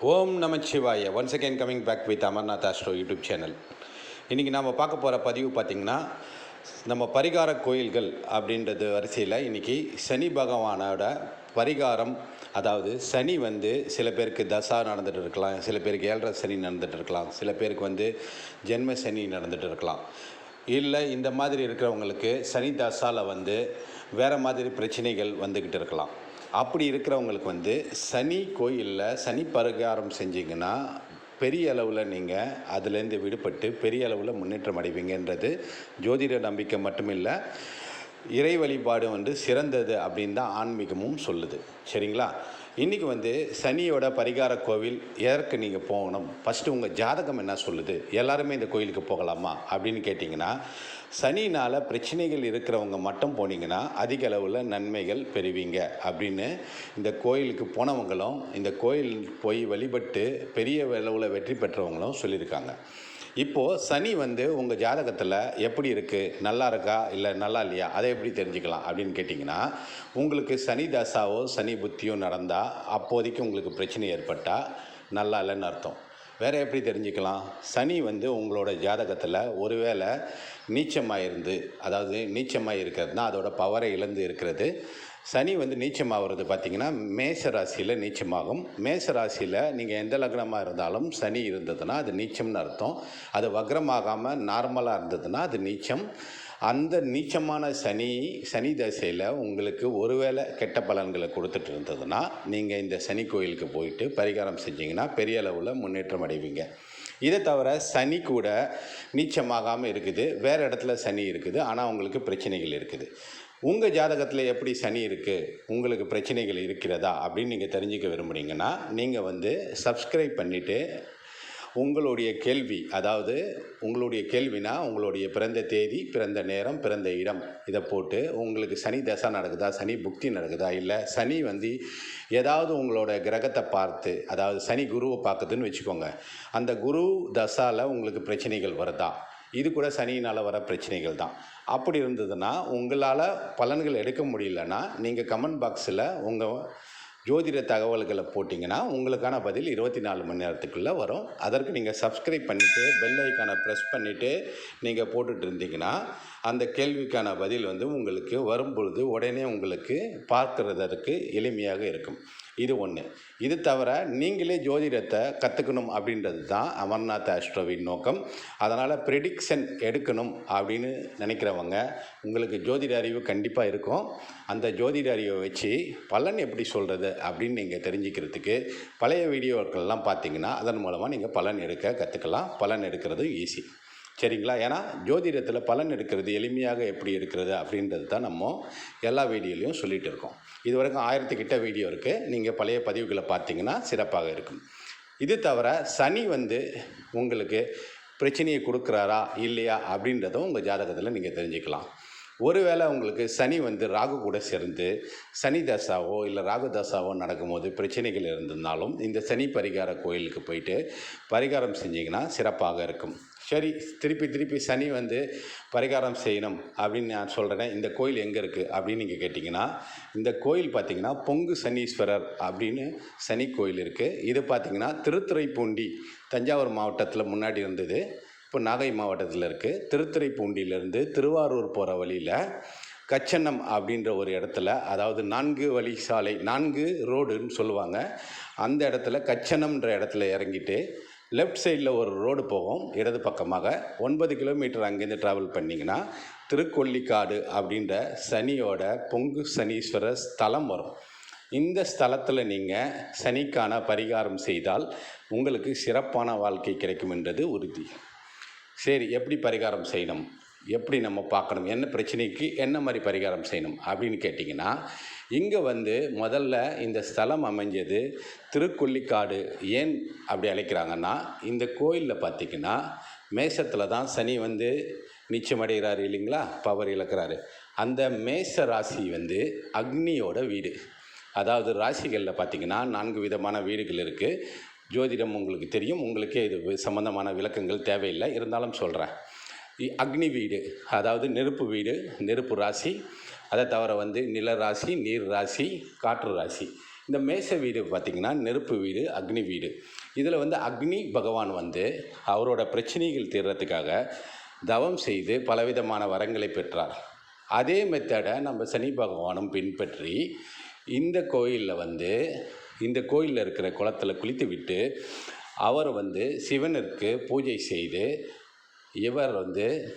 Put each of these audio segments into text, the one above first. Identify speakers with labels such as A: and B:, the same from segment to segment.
A: Om Namachivaya. Once again coming back with Amarnath astro YouTube channel இன்றைக்கி நாம் பார்க்க போகிற பதிவு பார்த்திங்கன்னா நம்ம பரிகார கோயில்கள் அப்படின்றது வரிசையில் இன்றைக்கி சனி பகவானோட பரிகாரம் அதாவது சனி வந்து சில பேருக்கு தசா நடந்துகிட்டு இருக்கலாம் சில பேருக்கு ஏழரை சனி நடந்துகிட்டு இருக்கலாம் சில பேருக்கு வந்து ஜென்ம சனி நடந்துகிட்டு இருக்கலாம். இல்லை இந்த மாதிரி இருக்கிறவங்களுக்கு சனி தசாவில் வந்து வேறு மாதிரி பிரச்சனைகள் வந்துக்கிட்டு இருக்கலாம். அப்படி இருக்கிறவங்களுக்கு வந்து சனி கோயிலில் சனி பரிகாரம் செஞ்சீங்கன்னா பெரிய அளவில் நீங்கள் அதுலேருந்து விடுபட்டு பெரிய அளவில் முன்னேற்றம் அடைவீங்கன்றது ஜோதிட நம்பிக்கை மட்டுமில்லை. இறை வழிபாடு வந்து சிறந்தது அப்படின்னு தான் ஆன்மீகமும் சொல்லுது. சரிங்களா? இன்றைக்கி வந்து சனியோட பரிகார கோவில் எதற்கு நீங்கள் போகணும்? ஃபஸ்ட்டு உங்கள் ஜாதகம் என்ன சொல்லுது? எல்லாருமே இந்த கோயிலுக்கு போகலாமா அப்படின்னு கேட்டிங்கன்னா சனினால் பிரச்சனைகள் இருக்கிறவங்க மட்டும் போனீங்கன்னா அதிக அளவில் நன்மைகள் பெறுவீங்க. அப்படின்னு இந்த கோயிலுக்கு போனவங்களும் இந்த கோயில் போய் வழிபட்டு பெரிய அளவில் வெற்றி பெற்றவங்களும் சொல்லியிருக்காங்க. இப்போது சனி வந்து உங்கள் ஜாதகத்தில் எப்படி இருக்குது நல்லா இருக்கா? இல்லை நல்லா இல்லையா? அதை எப்படி தெரிஞ்சுக்கலாம்? அப்படின்னு கேட்டிங்கன்னா உங்களுக்கு சனி தசாவோ சனி புத்தியோ நடந்தால் அப்போதைக்கு உங்களுக்கு பிரச்சனை ஏற்பட்டால் நல்லா இல்லைன்னு அர்த்தம். வேறு எப்படி தெரிஞ்சுக்கலாம்? சனி வந்து உங்களோட ஜாதகத்தில் ஒருவேளை நீச்சமாக இருந்து அதாவது நீச்சமாக இருக்கிறதுனா அதோட பவரை இழந்து இருக்கிறது. சனி வந்து நீச்சமாகிறது பார்த்திங்கன்னா மேச ராசியில் நீச்சமாகும். மேச ராசியில் நீங்கள் எந்த லக்னமாக இருந்தாலும் சனி இருந்ததுன்னா அது நீச்சம்னு அர்த்தம். அது வக்ரமாகாமல் நார்மலாக இருந்ததுன்னா அது நீச்சம். அந்த நீச்சமான சனி சனி தசையில் உங்களுக்கு ஒருவேளை கெட்ட பலன்களை கொடுத்துட்டு இருந்ததுன்னா நீங்கள் இந்த சனி கோயிலுக்கு போயிட்டு பரிகாரம் செஞ்சீங்கன்னா பெரிய அளவில் முன்னேற்றம் அடைவீங்க. இதை தவிர சனி கூட நீச்சமாகாமல் இருக்குது. வேறு இடத்துல சனி இருக்குது. ஆனால் உங்களுக்கு பிரச்சனைகள் இருக்குது. உங்கள் ஜாதகத்தில் எப்படி சனி இருக்குது உங்களுக்கு பிரச்சனைகள் இருக்கிறதா? அப்படின்னு நீங்கள் தெரிஞ்சுக்க விரும்புகிறீங்கன்னா நீங்கள் வந்து சப்ஸ்கிரைப் பண்ணிவிட்டு உங்களுடைய கேள்வி அதாவது உங்களுடைய கேள்வினா உங்களுடைய பிறந்த தேதி பிறந்த நேரம் பிறந்த இடம் இதை போட்டு உங்களுக்கு சனி தசா நடக்குதா சனி புக்தி நடக்குதா இல்லை சனி வந்து ஏதாவது உங்களோட கிரகத்தை பார்த்து அதாவது சனி குருவை பார்க்குதுன்னு வச்சுக்கோங்க அந்த குரு தசாவில் உங்களுக்கு பிரச்சனைகள் வருதா? இது கூட சனியினால் வர பிரச்சனைகள் தான். அப்படி இருந்ததுன்னா உங்களால் பலன்கள் எடுக்க முடியலன்னா நீங்கள் கமெண்ட் பாக்ஸில் உங்கள் ஜோதிட தகவல்களை போட்டிங்கன்னா உங்களுக்கான பதில் இருபத்தி நாலு மணி நேரத்துக்குள்ளே வரும். அதற்கு நீங்கள் சப்ஸ்கிரைப் பண்ணிவிட்டு பெல் ஐக்கானை ப்ரெஸ் பண்ணிவிட்டு நீங்கள் போட்டுட்டு இருந்தீங்கன்னா அந்த கேள்விக்கான பதில் வந்து உங்களுக்கு வரும்பொழுது உடனே உங்களுக்கு பார்க்கறதற்கு எளிமையாக இருக்கும். இது ஒன்று இது தவிர நீங்களே ஜோதிடத்தை கற்றுக்கணும் அப்படின்றது தான் அமர்நாத் ஆஸ்ட்ரோவின் நோக்கம். அதனால் ப்ரிடிக்ஷன் எடுக்கணும் அப்படின்னு நினைக்கிறவங்க உங்களுக்கு ஜோதிட அறிவு கண்டிப்பாக இருக்கும். அந்த ஜோதிட அறிவை வச்சு பலன் எப்படி சொல்கிறது அப்படின்னு நீங்கள் தெரிஞ்சுக்கிறதுக்கு பழைய வீடியோக்கள்லாம் பார்த்தீங்கன்னா அதன் மூலமாக நீங்கள் பலன் எடுக்க கற்றுக்கலாம் பலன் எடுக்கிறது ஈஸி சரிங்களா? ஏன்னா ஜோதிடத்தில் பலன் எடுக்கிறது எளிமையாக எப்படி இருக்கிறது அப்படின்றது தான் நம்ம எல்லா வீடியோலையும் சொல்லிகிட்டு இருக்கோம். இது வரைக்கும் ஆயிரத்துக்கிட்ட வீடியோ இருக்குது நீங்கள் பழைய பதிவுகளை பார்த்தீங்கன்னா சிறப்பாக இருக்கும். இது தவிர சனி வந்து உங்களுக்கு பிரச்சனையை கொடுக்குறாரா இல்லையா அப்படின்றதும் உங்கள் ஜாதகத்தில் நீங்கள் தெரிஞ்சுக்கலாம். ஒருவேளை உங்களுக்கு சனி வந்து ராகு கூட சேர்ந்து சனி தசாவோ இல்லை ராகு தசாவோ நடக்கும்போது பிரச்சனைகள் இருந்திருந்தாலும் இந்த சனி பரிகார கோயிலுக்கு போயிட்டு பரிகாரம் செஞ்சிங்கன்னா சிறப்பாக இருக்கும். சரி திருப்பி திருப்பி சனி வந்து பரிகாரம் செய்யணும் அப்படின்னு நான் சொல்கிறேன் இந்த கோயில் எங்கே இருக்குது அப்படின்னு நீங்கள் கேட்டிங்கன்னா இந்த கோயில் பார்த்திங்கன்னா பொங்கு சனீஸ்வரர் அப்படின்னு சனி கோயில் இருக்குது இது பார்த்திங்கன்னா திருத்துறைப்பூண்டி தஞ்சாவூர் மாவட்டத்தில் முன்னாடி இருந்தது. இப்போ நாகை மாவட்டத்தில் இருக்குது திருத்துறைப்பூண்டியிலேருந்து திருவாரூர் போகிற வழியில் கச்சன்னம் அப்படின்ற ஒரு இடத்துல அதாவது நான்கு வழி சாலை நான்கு ரோடுன்னு சொல்லுவாங்க. அந்த இடத்துல கச்சனம்ன்ற இடத்துல இறங்கிட்டு லெஃப்ட் சைடில் ஒரு ரோடு போகும் இடது பக்கமாக. ஒன்பது கிலோமீட்டர் அங்கேருந்து ட்ராவல் பண்ணிங்கன்னா திருக்கொல்லிக்காடு அப்படின்ற சனியோட பொங்கு சனீஸ்வரர் ஸ்தலம் வரும். இந்த ஸ்தலத்தில் நீங்கள் சனிக்கான பரிகாரம் செய்தால் உங்களுக்கு சிறப்பான வாழ்க்கை கிடைக்கும் என்றது உறுதி. சரி எப்படி பரிகாரம் செய்யணும்? எப்படி நம்ம பார்க்கணும்? என்ன பிரச்சனைக்கு என்ன மாதிரி பரிகாரம் செய்யணும்? அப்படின்னு கேட்டிங்கன்னா இங்கே வந்து முதல்ல இந்த ஸ்தலம் அமைஞ்சது திருக்கொல்லிக்காடு. ஏன் அப்படி அழைக்கிறாங்கன்னா இந்த கோயிலில் பார்த்திங்கன்னா மேசத்தில் தான் சனி வந்து நிச்சயமடைகிறாரு இல்லைங்களா? பவர் இழக்கிறாரு. அந்த மேச ராசி வந்து அக்னியோட வீடு. அதாவது ராசிகளில் பார்த்திங்கன்னா நான்கு விதமான வீடுகள் இருக்குது ஜோதிடம் உங்களுக்கு தெரியும். உங்களுக்கே இது சம்மந்தமான விளக்கங்கள் தேவையில்லை. இருந்தாலும் சொல்கிறேன் இ- அக்னி வீடு அதாவது நெருப்பு வீடு நெருப்பு ராசி அதை தவிர வந்து நில ராசி நீர் ராசி காற்று ராசி. இந்த மேச வீடு பார்த்திங்கன்னா நெருப்பு வீடு அக்னி வீடு. இதில் வந்து அக்னி பகவான் வந்து அவரோட பிரச்சனைகள் தீர்றதுக்காக தவம் செய்து பலவிதமான வரங்களை பெற்றார். அதே மெத்தடை நம்ம சனி பகவானும் பின்பற்றி இந்த கோயிலில் வந்து இந்த கோயிலில் இருக்கிற குளத்தில் குளித்து விட்டு அவர் வந்து சிவனிற்கு பூஜை செய்து இவர் வந்து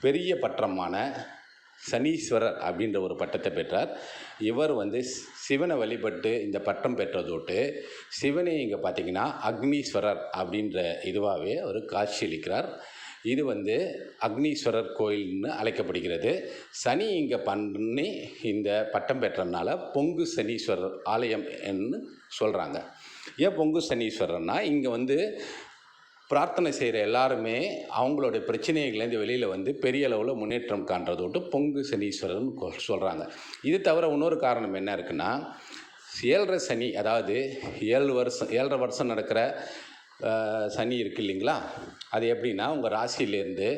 A: பெரிய பட்டமான சனீஸ்வரர் அப்படின்ற ஒரு பட்டத்தை பெற்றார். இவர் வந்து சிவனை வழிபட்டு இந்த பட்டம் பெற்றதோட்டு சிவனை இங்கே பார்த்தீங்கன்னா அக்னீஸ்வரர் அப்படின்ற இதுவாகவே அவர் காட்சியளிக்கிறார் இது வந்து அக்னீஸ்வரர் கோயில்னு அழைக்கப்படுகிறது. சனி இங்கே பண்ணி இந்த பட்டம் பெற்றனால பொங்கு சனீஸ்வரர் ஆலயம் என்று சொல்கிறாங்க ஏன் பொங்கு சனீஸ்வரர்னா இங்கே வந்து பிரார்த்தனை செய்கிற எல்லாருமே அவங்களுடைய பிரச்சனைகள்லேருந்து வெளியில் வந்து பெரிய அளவில் முன்னேற்றம் காண்றதோட்டு விட்டு பொங்கு சனீஸ்வரர்னு சொல்கிறாங்க இது தவிர இன்னொரு காரணம் என்ன இருக்குன்னா ஏழரை சனி அதாவது ஏழு வருஷம் ஏழரை வருஷம் நடக்கிற சனி இருக்குது இல்லைங்களா? அது எப்படின்னா உங்கள் ராசியிலேருந்து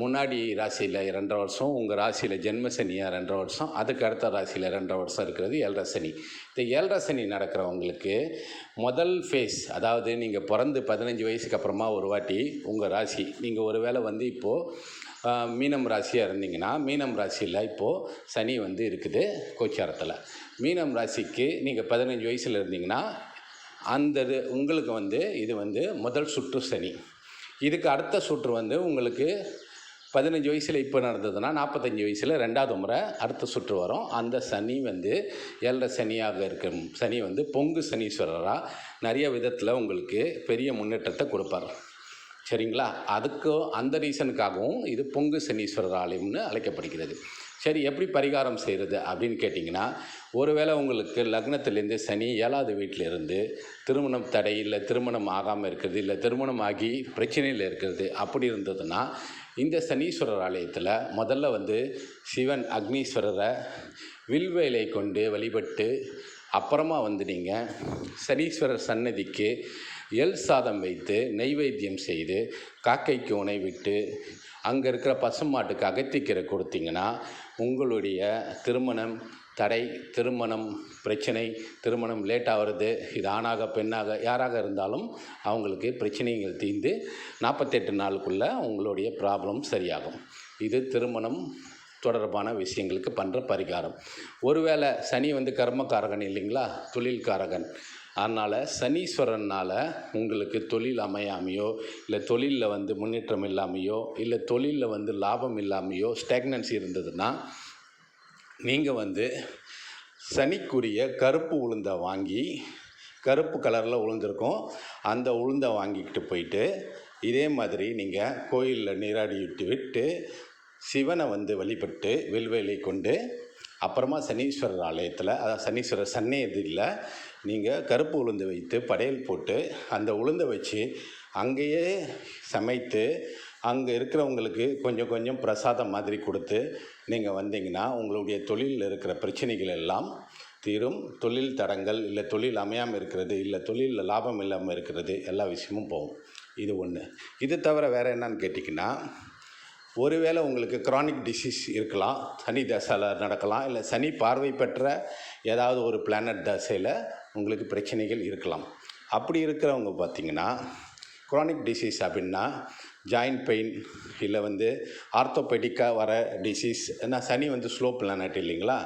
A: முன்னாடி ராசியில் ரெண்டரை வருஷம் உங்கள் ராசியில் ஜென்ம சனியாக ரெண்டரை வருஷம் அதுக்கு அடுத்த ராசியில் ரெண்டரை வருஷம் இருக்கிறது ஏழரை சனி. இந்த ஏழரை சனி நடக்கிறவங்களுக்கு முதல் ஃபேஸ் அதாவது நீங்கள் பிறந்து பதினஞ்சு வயசுக்கு அப்புறமா ஒரு வாட்டி உங்கள் ராசி நீங்கள் ஒரு வேளை வந்து இப்போது மீனம் ராசியாக இருந்தீங்கன்னா மீனம் ராசியில் இப்போது சனி வந்து இருக்குது கோச்சாரத்தில். மீனம் ராசிக்கு நீங்கள் பதினஞ்சு வயசில் இருந்தீங்கன்னா அந்த இது உங்களுக்கு வந்து இது வந்து முதல் சுற்று சனி. இதுக்கு அடுத்த சுற்று வந்து உங்களுக்கு பதினஞ்சு வயசில் இப்போ நடந்ததுன்னா நாற்பத்தஞ்சு வயசில் ரெண்டாவது முறை அடுத்த சுற்று வரும். அந்த சனி வந்து ஏழரை சனியாக இருக்கும். சனி வந்து பொங்கு சனீஸ்வரராக நிறைய விதத்தில் உங்களுக்கு பெரிய முன்னேற்றத்தை கொடுப்பார். சரிங்களா? அதுக்கு அந்த ரீசனுக்காகவும் இது பொங்கு சனீஸ்வரர் ஆலயம்னு அழைக்கப்படுகிறது. சரி எப்படி பரிகாரம் செய்கிறது அப்படின்னு கேட்டிங்கன்னா ஒருவேளை உங்களுக்கு லக்னத்திலேருந்து சனி ஏழாவது வீட்டில் இருந்து திருமணம் தடை இல்லை திருமணம் ஆகாமல் இருக்கிறது இல்லை திருமணம் ஆகி பிரச்சனையில் இருக்கிறது அப்படி இருந்ததுன்னா இந்த சனீஸ்வரர் ஆலயத்தில் முதல்ல வந்து சிவன் அக்னீஸ்வரரை வில்வேலை கொண்டு வழிபட்டு அப்புறமா வந்து நீங்கள் சனீஸ்வரர் சன்னதிக்கு எல் சாதம் வைத்து நெய்வேத்தியம் செய்து காக்கைக்கு உணவிட்டு அங்கே இருக்கிற பசுமாட்டுக்கு அகத்திக்கீரை கொடுத்தீங்கன்னா உங்களுடைய திருமணம் தடை திருமணம் பிரச்சனை திருமணம் லேட் ஆகிறது இது ஆணாக பெண்ணாக யாராக இருந்தாலும் அவங்களுக்கு பிரச்சனைகள் தீர்ந்து நாற்பத்தெட்டு நாளுக்குள்ளே உங்களுடைய ப்ராப்ளம் சரியாகும். இது திருமணம் தொடர்பான விஷயங்களுக்கு பண்ணுற பரிகாரம். ஒருவேளை சனி வந்து கர்மகாரகன் இல்லைங்களா? தொழில்காரகன். அதனால் சனீஸ்வரனால் உங்களுக்கு தொழில் அமையாமையோ இல்லை தொழிலில் வந்து முன்னேற்றம் இல்லாமையோ இல்லை தொழிலில் வந்து லாபம் இல்லாமையோ ஸ்டெக்னன்சி இருந்ததுன்னா நீங்கள் வந்து சனிக்குரிய கருப்பு உளுந்தை வாங்கி கருப்பு கலரில் உளுந்திருக்கும். அந்த உளுந்தை வாங்கிக்கிட்டு போயிட்டு இதே மாதிரி நீங்கள் கோயிலில் நீராடி விட்டு விட்டு சிவனை வந்து வழிபட்டு வெல்வேலை கொண்டு அப்புறமா சனீஸ்வரர் ஆலயத்தில் அதாவது சனீஸ்வரர் சன்னேதியில் நீங்கள் கருப்பு உளுந்து வைத்து படையல் போட்டு அந்த உளுந்தை வச்சு அங்கேயே சமைத்து அங்கே இருக்கிறவங்களுக்கு கொஞ்சம் கொஞ்சம் பிரசாதம் மாதிரி கொடுத்து நீங்கள் வந்தீங்கன்னா உங்களுடைய தொழிலில் இருக்கிற பிரச்சனைகள் எல்லாம் தீரும். தொழில் தடங்கள் இல்லை தொழில் அமையாமல் இருக்கிறது இல்லை தொழிலில் லாபம் இல்லாமல் இருக்கிறது எல்லா விஷயமும் போகும். இது ஒன்று இது தவிர வேறு என்னன்னு கேட்டிங்கன்னா ஒருவேளை உங்களுக்கு க்ரானிக் டிசீஸ் இருக்கலாம் சனி தசையில் நடக்கலாம் இல்லை சனி பார்வை பெற்ற ஏதாவது ஒரு பிளானட் தசையில் உங்களுக்கு பிரச்சனைகள் இருக்கலாம். அப்படி இருக்கிறவங்க பார்த்தீங்கன்னா குரானிக் டிசீஸ் அப்படின்னா ஜாயிண்ட் பெயின் இல்லை வந்து ஆர்த்தோபெடிக்காக வர டிசீஸ் ஏன்னா சனி வந்து ஸ்லோ பிளானட் இல்லைங்களா?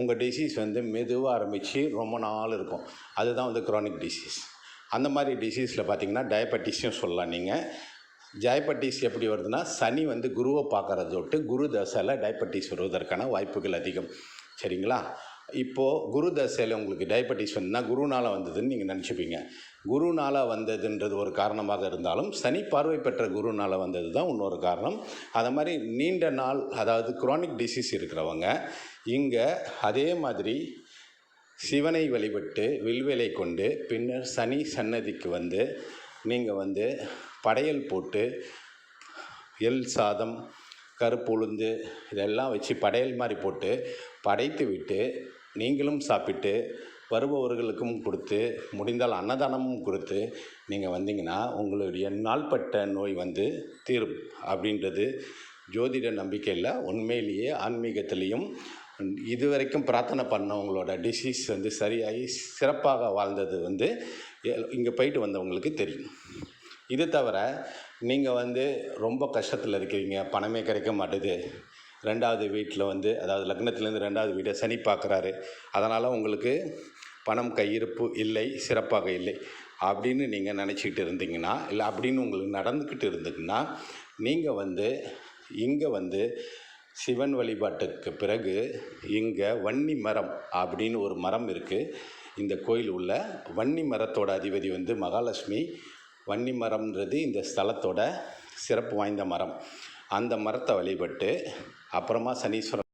A: உங்கள் டிசீஸ் வந்து மெதுவாக ஆரம்பித்து ரொம்ப நாள் இருக்கும். அதுதான் வந்து குரானிக் டிசீஸ் அந்த மாதிரி டிசீஸில் பார்த்தீங்கன்னா டயபெட்டிஸும் சொல்லலாம் நீங்கள் டயபெட்டிஸ் எப்படி வருதுன்னா சனி வந்து குருவை பார்க்குறத விட்டு குரு தசையில் டயபெட்டிஸ் வருவதற்கான வாய்ப்புகள் அதிகம். சரிங்களா? இப்போது குரு தசையில் உங்களுக்கு டயபெட்டிஸ் வந்துன்னா குருனால் வந்ததுன்னு நீங்கள் நினச்சிப்பீங்க. குருனால் வந்ததுன்றது ஒரு காரணமாக இருந்தாலும் சனி பார்வை பெற்ற குருனால் வந்தது தான் இன்னொரு காரணம். அதை மாதிரி நீண்ட நாள் அதாவது குரானிக் டிசீஸ் இருக்கிறவங்க இங்கே அதே மாதிரி சிவனை வழிபட்டு வில்வேலை கொண்டு பின்னர் சனி சன்னதிக்கு வந்து நீங்கள் வந்து படையல் போட்டு எள் சாதம் கருப்பு உளுந்து இதெல்லாம் வச்சு படையல் மாதிரி போட்டு படைத்து விட்டு நீங்களும் சாப்பிட்டு வருபவர்களுக்கும் கொடுத்து முடிந்தால் அன்னதானமும் கொடுத்து நீங்கள் வந்தீங்கன்னா உங்களுடைய நாள்பட்ட நோய் வந்து தீரும் அப்படின்றது ஜோதிட நம்பிக்கையில் உண்மையிலேயே ஆன்மீகத்திலையும் இது வரைக்கும் பிரார்த்தனை பண்ணவங்களோட டிசீஸ் வந்து சரியாகி சிறப்பாக வாழ்ந்தது வந்து இங்கே போயிட்டு வந்தவங்களுக்கு தெரியும். இது தவிர நீங்கள் வந்து ரொம்ப கஷ்டத்தில் இருக்கிறீங்க பணமே கிடைக்க மாட்டுது ரெண்டாவது வீட்டில் வந்து அதாவது லக்னத்துலேருந்து ரெண்டாவது வீட்டை சனி பார்க்குறாரு. அதனால் உங்களுக்கு பணம் கையிருப்பு இல்லை சிறப்பாக இல்லை. அப்படின்னு நீங்கள் நினச்சிக்கிட்டு இருந்தீங்கன்னா இல்லை அப்படின்னு உங்களுக்கு நடந்துக்கிட்டு இருந்தீங்கன்னா நீங்கள் வந்து இங்கே வந்து சிவன் வழிபாட்டுக்கு பிறகு இங்கே வன்னி மரம் அப்படின்னு ஒரு மரம் இருக்குது. இந்த கோயில் உள்ள வன்னி மரத்தோட அதிபதி வந்து மகாலட்சுமி. வன்னி மரம்ன்றது இந்த ஸ்தலத்தோட சிறப்பு வாய்ந்த மரம். அந்த மரத்தை வழிபட்டு அப்புறமா சனீஸ்வரன்